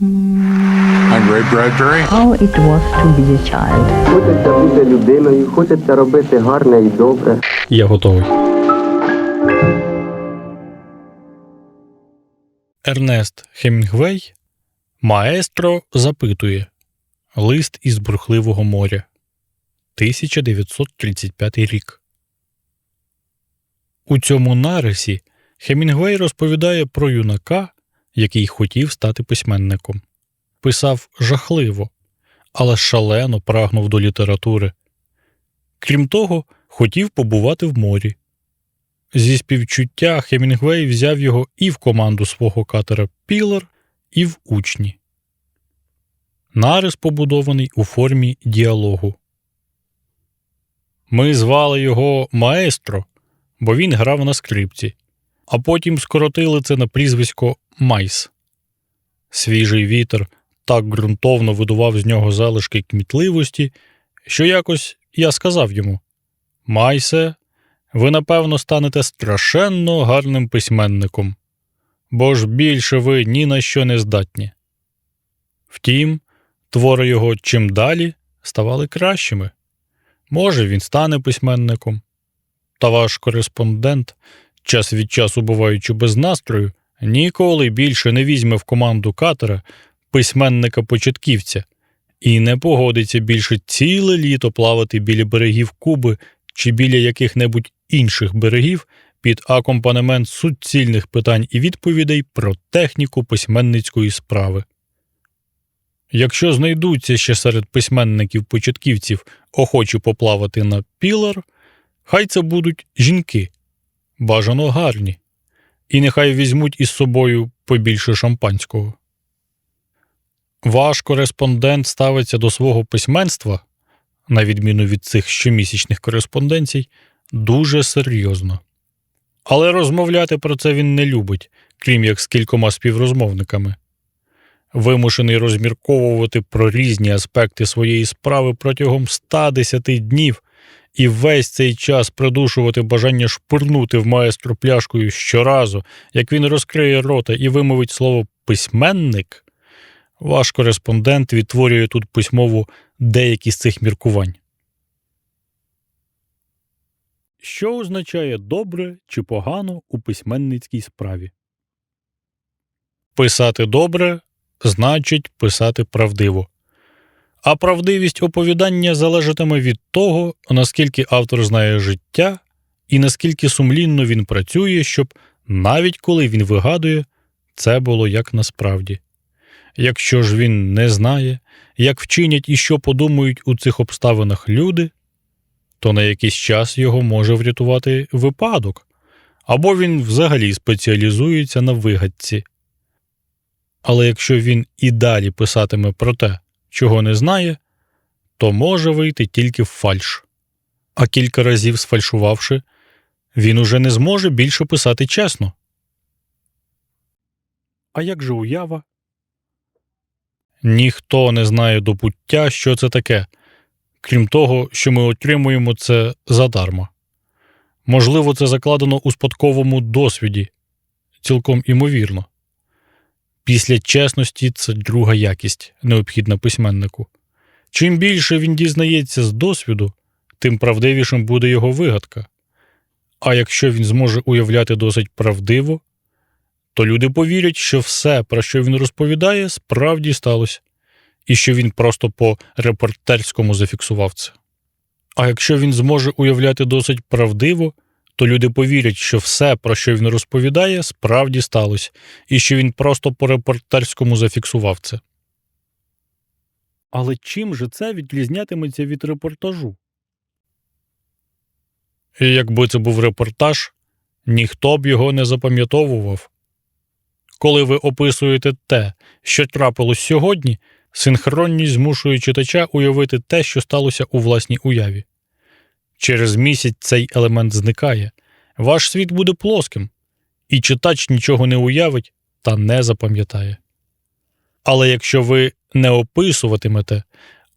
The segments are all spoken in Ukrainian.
I'm Ray Bradbury. How it was to be a child. Хочеться бути людиною, хочеться робити гарне і добре. Я готовий. Ернест Хемінгвей Маестро запитує Лист із бурхливого моря 1935 рік. У цьому нарисі Хемінгвей розповідає про юнака, який хотів стати письменником. Писав жахливо, але шалено прагнув до літератури. Крім того, хотів побувати в морі. Зі співчуття Хемінгвей взяв його і в команду свого катера Пілар, і в учні. Нарис побудований у формі діалогу. Ми звали його Маестро, бо він грав на скрипці, а потім скоротили це на прізвисько Майс. Свіжий вітер так ґрунтовно видував з нього залишки кмітливості, що якось я сказав йому Майсе, ви напевно станете страшенно гарним письменником, бо ж більше ви ні на що не здатні. Втім, твори його чим далі ставали кращими. Може, він стане письменником. Та ваш кореспондент, час від часу буваючи без настрою, ніколи більше не візьме в команду катера письменника-початківця і не погодиться більше ціле літо плавати біля берегів Куби чи біля яких-небудь інших берегів під акомпанемент суцільних питань і відповідей про техніку письменницької справи. Якщо знайдуться ще серед письменників-початківців охочі поплавати на пілар, хай це будуть жінки, бажано гарні, і нехай візьмуть із собою побільше шампанського. Ваш кореспондент ставиться до свого письменства, на відміну від цих щомісячних кореспонденцій, дуже серйозно. Але розмовляти про це він не любить, крім як з кількома співрозмовниками. Вимушений розмірковувати про різні аспекти своєї справи протягом 110 днів і весь цей час придушувати бажання шпурнути в маестро пляшкою щоразу, як він розкриє рота і вимовить слово письменник. Ваш кореспондент відтворює тут письмово деякі з цих міркувань. Що означає добре чи погано у письменницькій справі? Писати добре значить писати правдиво. А правдивість оповідання залежатиме від того, наскільки автор знає життя і наскільки сумлінно він працює, щоб навіть коли він вигадує, це було як насправді. Якщо ж він не знає, як вчинять і що подумають у цих обставинах люди, то на якийсь час його може врятувати випадок, або він взагалі спеціалізується на вигадці. Але якщо він і далі писатиме про те, чого не знає, то може вийти тільки в фальш. А кілька разів сфальшувавши, він уже не зможе більше писати чесно. А як же уява? Ніхто не знає до пуття, що це таке, крім того, що ми отримуємо це задарма. Можливо, це закладено у спадковому досвіді, цілком імовірно. Після чесності це друга якість, необхідна письменнику. Чим більше він дізнається з досвіду, тим правдивішим буде його вигадка. А якщо він зможе уявляти досить правдиво, то люди повірять, що все, про що він розповідає, справді сталося, і що він просто по репортерському зафіксував це. А якщо він зможе уявляти досить правдиво, то люди повірять, що все, про що він розповідає, справді сталося, і що він просто по репортерському зафіксував це. Але чим же це відрізнятиметься від репортажу? І якби це був репортаж, ніхто б його не запам'ятовував. Коли ви описуєте те, що трапилось сьогодні, синхронність змушує читача уявити те, що сталося у власній уяві. Через місяць цей елемент зникає, ваш світ буде плоским, і читач нічого не уявить та не запам'ятає. Але якщо ви не описуватимете,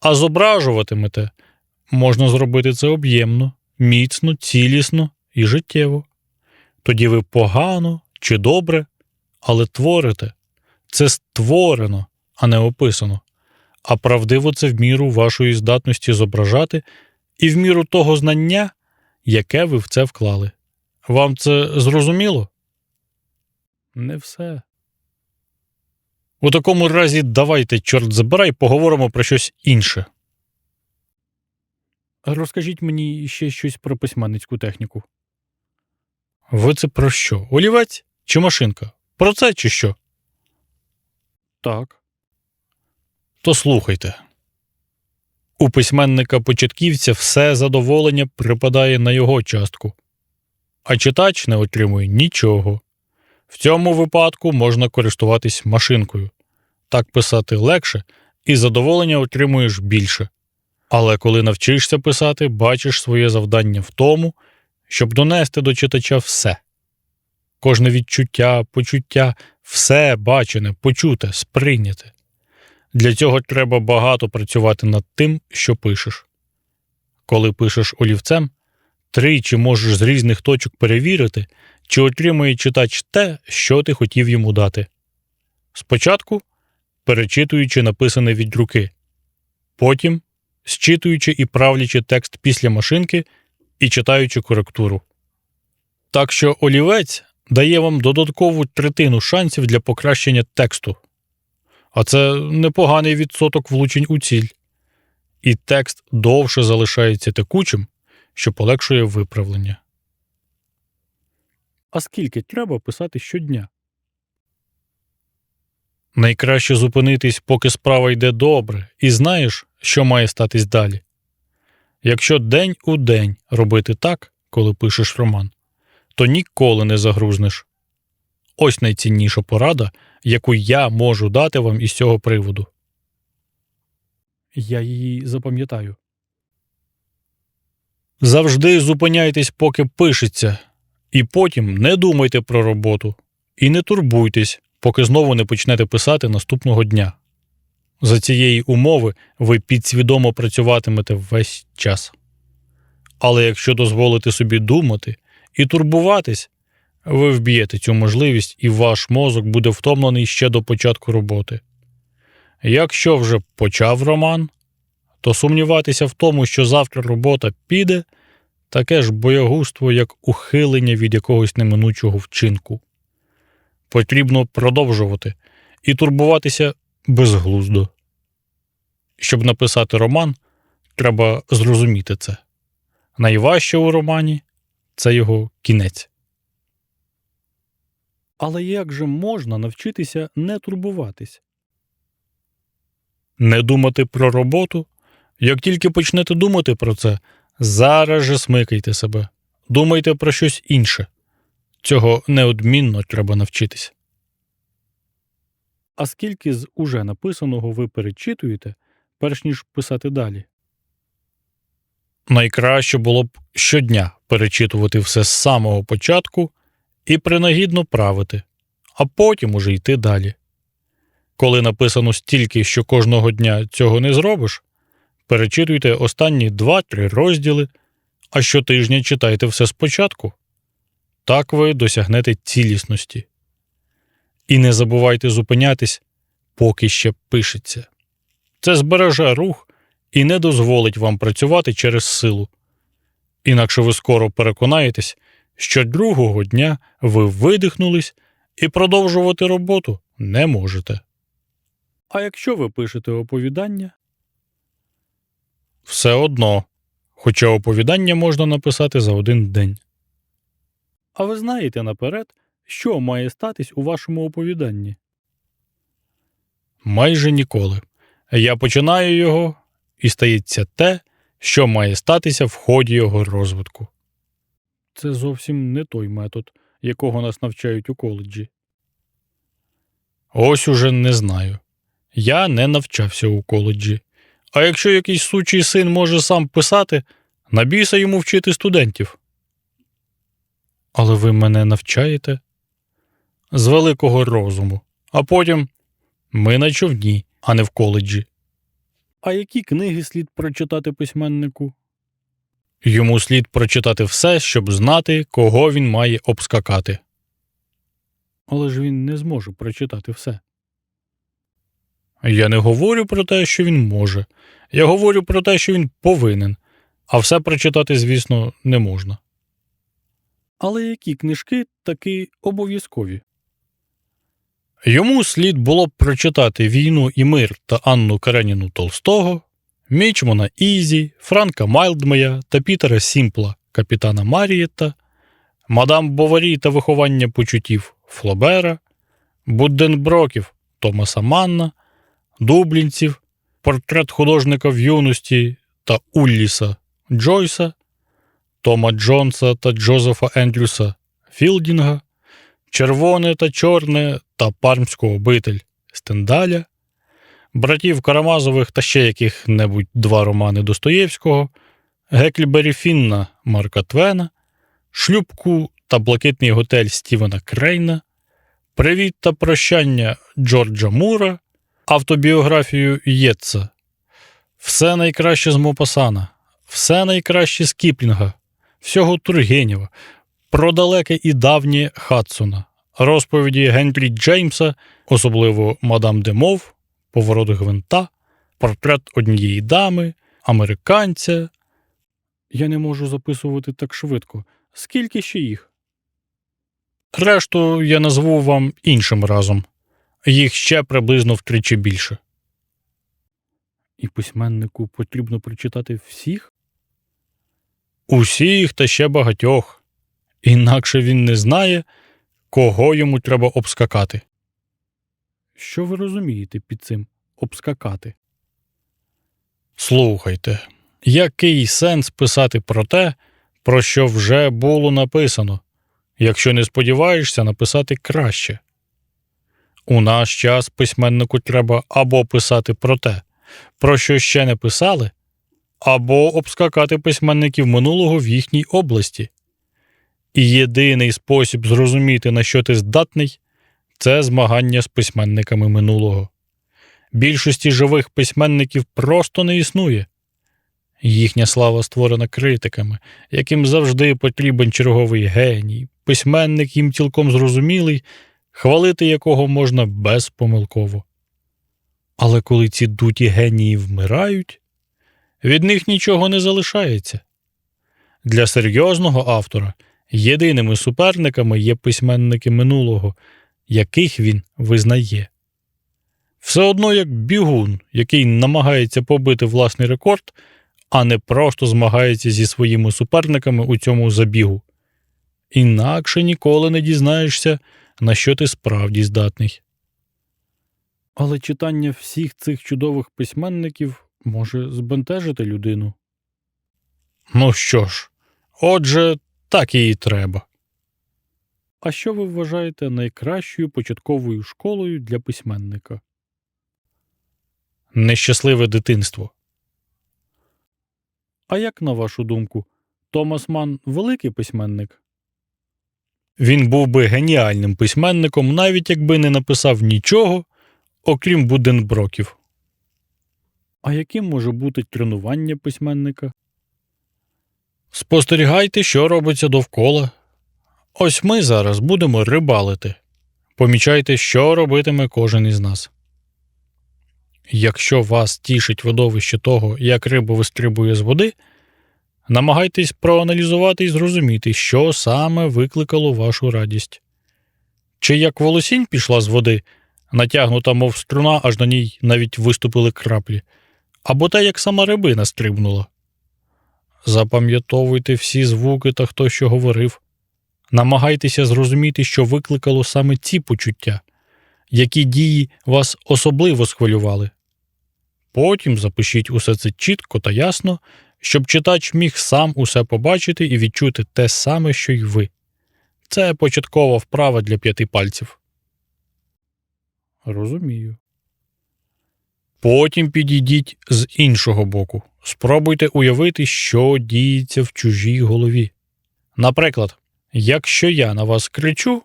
а зображуватимете, можна зробити це об'ємно, міцно, цілісно і життєво. Тоді ви погано чи добре, але творите. Це створено, а не описано. А правдиво це в міру вашої здатності зображати і в міру того знання, яке ви в це вклали. Вам це зрозуміло? Не все. У такому разі давайте, чорт забирай, поговоримо про щось інше. Розкажіть мені ще щось про письменницьку техніку. Ви це про що? Олівець чи машинка? Про це чи що? Так. То слухайте. У письменника початківця все задоволення припадає на його частку, а читач не отримує нічого. В цьому випадку можна користуватись машинкою. Так писати легше і задоволення отримуєш більше. Але коли навчишся писати, бачиш своє завдання в тому, щоб донести до читача все. Кожне відчуття, почуття, все бачене, почуте, сприйняте. Для цього треба багато працювати над тим, що пишеш. Коли пишеш олівцем, тричі можеш з різних точок перевірити, чи отримує читач те, що ти хотів йому дати. Спочатку перечитуючи написане від руки, потім зчитуючи і правлячи текст після машинки і читаючи коректуру. Так що олівець дає вам додаткову третину шансів для покращення тексту. А це непоганий відсоток влучень у ціль. І текст довше залишається текучим, що полегшує виправлення. А скільки треба писати щодня? Найкраще зупинитись, поки справа йде добре, і знаєш, що має статись далі. Якщо день у день робити так, коли пишеш роман, то ніколи не загрузнеш. Ось найцінніша порада, яку я можу дати вам із цього приводу. Я її запам'ятаю. Завжди зупиняйтесь, поки пишеться, і потім не думайте про роботу і не турбуйтесь, поки знову не почнете писати наступного дня. За цієї умови ви підсвідомо працюватимете весь час. Але якщо дозволите собі думати і турбуватись, ви вб'єте цю можливість, і ваш мозок буде втомлений ще до початку роботи. Якщо вже почав роман, то сумніватися в тому, що завтра робота піде, таке ж боягузтво, як ухилення від якогось неминучого вчинку. Потрібно продовжувати і турбуватися безглуздо. Щоб написати роман, треба зрозуміти це. Найважче у романі це його кінець. Але як же можна навчитися не турбуватись? Не думати про роботу? Як тільки почнете думати про це, зараз же смикайте себе, думайте про щось інше. Цього неодмінно треба навчитись. А скільки з уже написаного ви перечитуєте, перш ніж писати далі? Найкраще було б щодня перечитувати все з самого початку і принагідно правити, а потім уже йти далі. Коли написано стільки, що кожного дня цього не зробиш, перечитуйте останні 2-3 розділи, а щотижня читайте все спочатку. Так ви досягнете цілісності. І не забувайте зупинятись, поки ще пишеться. Це збереже рух і не дозволить вам працювати через силу. Інакше ви скоро переконаєтесь, що другого дня ви видихнулись і продовжувати роботу не можете. А якщо ви пишете оповідання? Все одно, хоча оповідання можна написати за один день. А ви знаєте наперед, що має статись у вашому оповіданні? Майже ніколи. Я починаю його, і стається те, що має статися в ході його розвитку. Це зовсім не той метод, якого нас навчають у коледжі. Ось уже не знаю. Я не навчався у коледжі. А якщо якийсь сучий син може сам писати, набійся йому вчити студентів. Але ви мене навчаєте? З великого розуму. А потім ми на човні, а не в коледжі. А які книги слід прочитати письменнику? Йому слід прочитати все, щоб знати, кого він має обскакати. Але ж він не зможе прочитати все. Я не говорю про те, що він може. Я говорю про те, що він повинен, а все прочитати, звісно, не можна. Але які книжки таки обов'язкові? Йому слід було б прочитати Війну і мир та Анну Кареніну Толстого, Мічмана Ізі, Франка Майлдмея та Пітера Сімпла, капітана Марієта, Мадам Боварі та виховання почуттів Флобера, Будденброків Томаса Манна, Дублінців, портрет художника в юності та Улліса Джойса, Тома Джонса та Джозефа Ендрюса Філдінга, Червоне та Чорне та Пармського обитель Стендаля, братів Карамазових та ще яких-небудь два романи Достоєвського, Гекльбері Фінна Марка Твена, Шлюбку та Блакитний готель Стівена Крейна, Привіт та прощання Джорджа Мура, автобіографію Єтса, все найкраще з Мопасана, все найкраще з Кіплінга, всього Тургенєва, про далеке і давнє Хадсона, розповіді Генрі Джеймса, особливо Мадам де Мов, Поворот гвинта, портрет однієї дами, американця. Я не можу записувати так швидко. Скільки ще їх? Решту я назву вам іншим разом. Їх ще приблизно втричі більше. І письменнику потрібно прочитати всіх? Усіх та ще багатьох. Інакше він не знає, кого йому треба обскакати. Що ви розумієте під цим обскакати? Слухайте, який сенс писати про те, про що вже було написано, якщо не сподіваєшся написати краще? У наш час письменнику треба або писати про те, про що ще не писали, або обскакати письменників минулого в їхній області. І єдиний спосіб зрозуміти, на що ти здатний, це змагання з письменниками минулого. Більшості живих письменників просто не існує. Їхня слава створена критиками, яким завжди потрібен черговий геній, письменник їм цілком зрозумілий, хвалити якого можна безпомилково. Але коли ці дуті генії вмирають, від них нічого не залишається. Для серйозного автора єдиними суперниками є письменники минулого, яких він визнає. Все одно як бігун, який намагається побити власний рекорд, а не просто змагається зі своїми суперниками у цьому забігу. Інакше ніколи не дізнаєшся, на що ти справді здатний. Але читання всіх цих чудових письменників може збентежити людину. Ну що ж, отже, так і треба. А що ви вважаєте найкращою початковою школою для письменника? Нещасливе дитинство. А як на вашу думку, Томас Ман великий письменник? Він був би геніальним письменником, навіть якби не написав нічого, окрім Буденброків. А яким може бути тренування письменника? Спостерігайте, що робиться довкола. Ось ми зараз будемо рибалити. Помічайте, що робитиме кожен із нас. Якщо вас тішить видовище того, як риба вистрибує з води, намагайтесь проаналізувати і зрозуміти, що саме викликало вашу радість. Чи як волосінь пішла з води, натягнута, мов струна, аж на ній навіть виступили краплі, або те, як сама рибина стрибнула. Запам'ятовуйте всі звуки та хто що говорив. Намагайтеся зрозуміти, що викликало саме ці почуття, які дії вас особливо схвилювали. Потім запишіть усе це чітко та ясно, щоб читач міг сам усе побачити і відчути те саме, що й ви. Це початкова вправа для п'яти пальців. Розумію. Потім підійдіть з іншого боку. Спробуйте уявити, що діється в чужій голові. Наприклад, якщо я на вас кричу,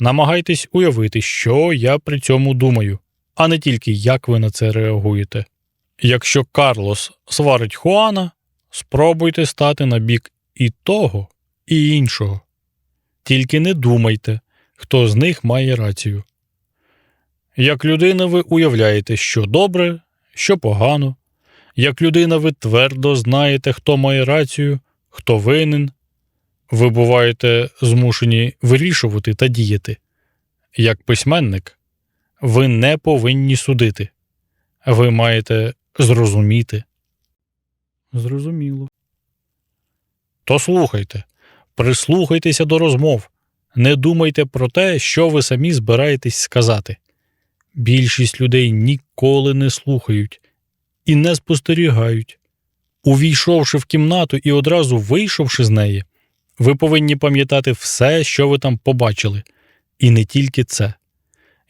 намагайтесь уявити, що я при цьому думаю, а не тільки як ви на це реагуєте. Якщо Карлос сварить Хуана, спробуйте стати на бік і того, і іншого. Тільки не думайте, хто з них має рацію. Як людина ви уявляєте, що добре, що погано. Як людина ви твердо знаєте, хто має рацію, хто винен. Ви буваєте змушені вирішувати та діяти. Як письменник, ви не повинні судити. Ви маєте зрозуміти. Зрозуміло. То слухайте, прислухайтеся до розмов. Не думайте про те, що ви самі збираєтесь сказати. Більшість людей ніколи не слухають і не спостерігають. Увійшовши в кімнату і одразу вийшовши з неї, ви повинні пам'ятати все, що ви там побачили, і не тільки це.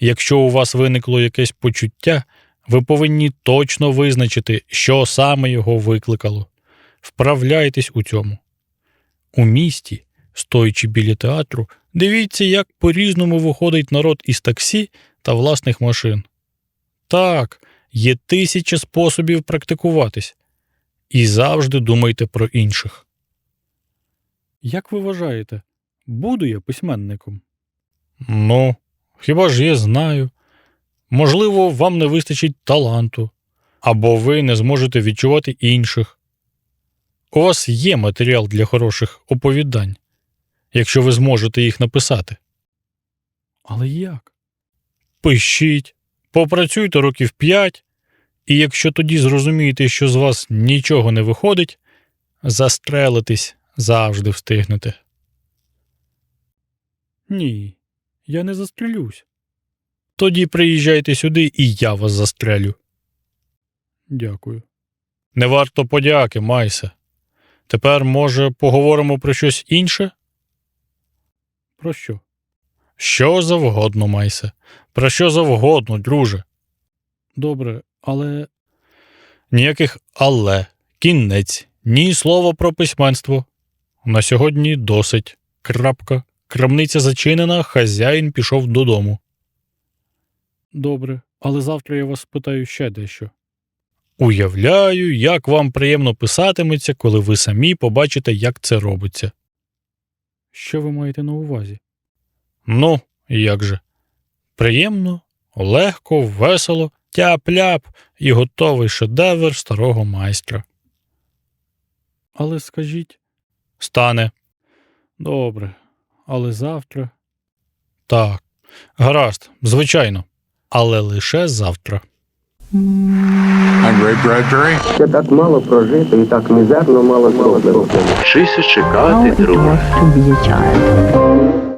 Якщо у вас виникло якесь почуття, ви повинні точно визначити, що саме його викликало. Вправляйтесь у цьому. У місті, стоячи біля театру, дивіться, як по-різному виходить народ із таксі та власних машин. Так, є тисячі способів практикуватись. І завжди думайте про інших. Як ви вважаєте, буду я письменником? Ну, хіба ж я знаю. Можливо, вам не вистачить таланту, або ви не зможете відчувати інших. У вас є матеріал для хороших оповідань, якщо ви зможете їх написати. Але як? Пишіть, попрацюйте років п'ять, і якщо тоді зрозумієте, що з вас нічого не виходить, застрелитись завжди встигнете. Ні, я не застрелюсь. Тоді приїжджайте сюди, і я вас застрелю. Дякую. Не варто подяки, Майсе. Тепер, може, поговоримо про щось інше? Про що? Що завгодно, Майсе. Про що завгодно, друже. Добре, але. Ніяких але, кінець, ні слова про письменство. На сьогодні досить. Крапка. Крамниця зачинена, хазяїн пішов додому. Добре, але завтра я вас спитаю ще дещо. Уявляю, як вам приємно писатиметься, коли ви самі побачите, як це робиться. Що ви маєте на увазі? Ну, як же? Приємно, легко, весело, тяп-ляп і готовий шедевр старого майстра. Але скажіть, стане. Добре, але завтра. Так, гаразд, звичайно, але лише завтра. Ще так мало прожито і так мізерно мало зроблено. Вчися чекати, друга друже.